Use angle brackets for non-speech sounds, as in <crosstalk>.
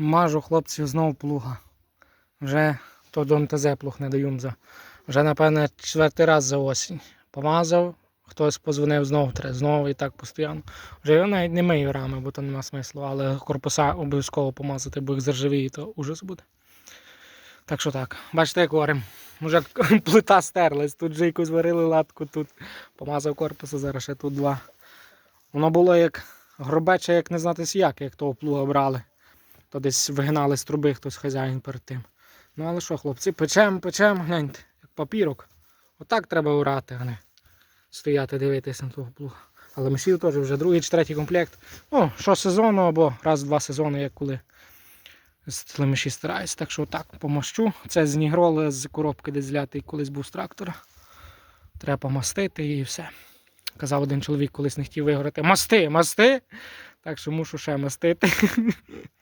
Мажу хлопців знову плуга. Вже то до МТЗ плуг не даю. Вже, напевне, четвертий раз за осінь. Помазав, хтось позвонив знову знову і так постійно. Вже я навіть не мию рами, бо то нема смислу, але корпуса обов'язково помазати, бо їх заржавіє, то ужас буде. Так що так. Бачите, як говоримо. Вже <laughs> плита стерлась, тут вже якусь варили латку, тут помазав корпус, а зараз ще тут два. Воно було як гробече, як не знати як, як того плуга брали. То десь вигинали з труби хтось хазяїн перед тим. Ну але що, хлопці, печем, печем, гляньте, як папірок. Отак треба урати, а не стояти, дивитися на того плуга. Але мішів теж вже другий чи третій комплект. Ну, що сезону або раз в два сезони, як коли з телеміші стараюся. Так що отак помощу. Це з нігроли з коробки десь злятий колись був з трактора. Треба помастити і все. Казав один чоловік, колись не хотів вигорати. Масти, масти! Так що мушу ще мастити. <laughs>